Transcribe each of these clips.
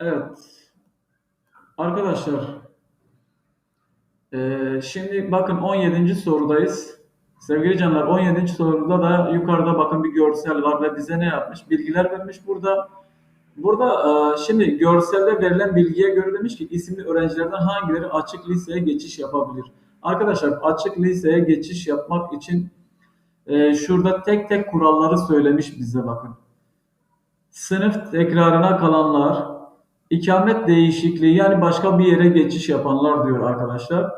Evet. Arkadaşlar eee, şimdi bakın 17. sorudayız. Sevgili canlar 17. soruda da yukarıda bakın bir görsel var ve bize ne yapmış? Bilgiler vermiş burada. Burada eee, şimdi görselde verilen bilgiye göre demiş ki isimli öğrencilerden hangileri açık liseye geçiş yapabilir? Arkadaşlar açık liseye geçiş yapmak için eee, şurada tek tek kuralları söylemiş bize bakın. Sınıf tekrarına kalanlar, ikamet değişikliği yani başka bir yere geçiş yapanlar diyor arkadaşlar.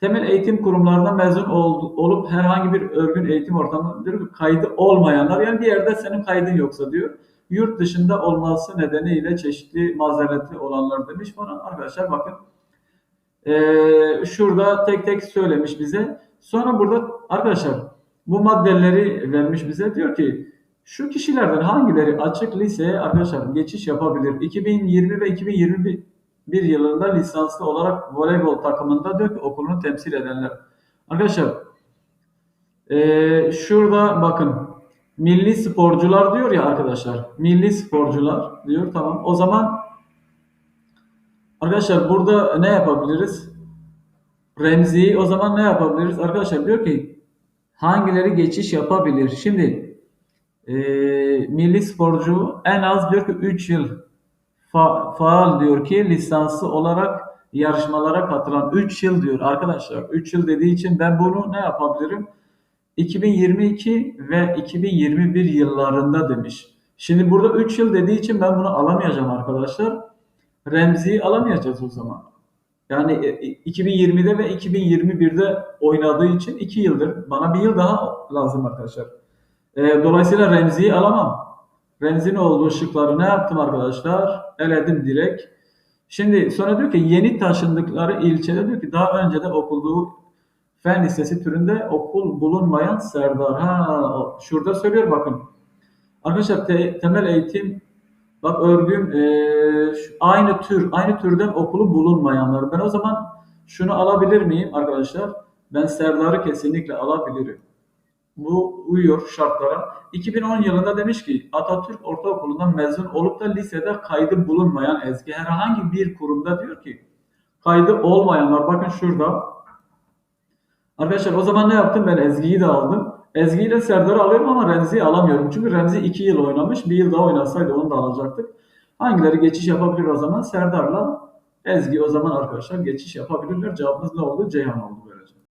Temel eğitim kurumlarından mezun ol- olup herhangi bir örgün eğitim ortamında kaydı olmayanlar yani bir yerde senin kaydın yoksa diyor. Yurt dışında olması nedeniyle çeşitli mazereti olanlar demiş falan. Arkadaşlar bakın ee, şurada tek tek söylemiş bize. Sonra burada arkadaşlar bu maddeleri vermiş bize. Diyor ki şu kişilerden hangileri açık liseye arkadaşlar geçiş yapabilir? 2020 ve 2021 yılında lisanslı olarak voleybol takımında ki okulunu temsil edenler. Arkadaşlar ee, şurada bakın milli sporcular diyor ya arkadaşlar. Milli sporcular diyor tamam. O zaman arkadaşlar burada ne yapabiliriz? Remzi'yi o zaman ne yapabiliriz? Arkadaşlar diyor ki hangileri geçiş yapabilir? Şimdi e, milli sporcu en az diyor ki 3 yıl fa- faal diyor ki lisanslı olarak yarışmalara katılan 3 yıl diyor arkadaşlar. 3 yıl dediği için ben bunu ne yapabilirim? 2022 ve 2021 yıllarında demiş. Şimdi burada 3 yıl dediği için ben bunu alamayacağım arkadaşlar. Remzi'yi alamayacağız o zaman. Yani e, 2020'de ve 2021'de oynadığı için 2 yıldır. Bana bir yıl daha lazım arkadaşlar. E, dolayısıyla Remzi'yi alamam. Remzi'nin olduğu şıkları ne yaptım arkadaşlar? Eledim direkt. Şimdi sonra diyor ki yeni taşındıkları ilçede diyor ki daha önce de okuduğu fen lisesi türünde okul bulunmayan Serdar. Ha, şurada söylüyor bakın. Arkadaşlar te- temel eğitim Bak örgün eee, şu- aynı tür, aynı türden okulu bulunmayanlar. Ben o zaman şunu alabilir miyim arkadaşlar? Ben Serdar'ı kesinlikle alabilirim. Bu uyuyor şartlara. 2010 yılında demiş ki Atatürk Ortaokulu'ndan mezun olup da lisede kaydı bulunmayan Ezgi herhangi bir kurumda diyor ki kaydı olmayanlar bakın şurada Arkadaşlar o zaman ne yaptım? Ben Ezgi'yi de aldım. Ezgi ile Serdar'ı alıyorum ama Remzi'yi alamıyorum. Çünkü Remzi 2 yıl oynamış. Bir yıl daha oynasaydı onu da alacaktık. Hangileri geçiş yapabilir o zaman? Serdar'la Ezgi o zaman arkadaşlar geçiş yapabilirler. Cevabımız ne oldu? Ceyhan oldu.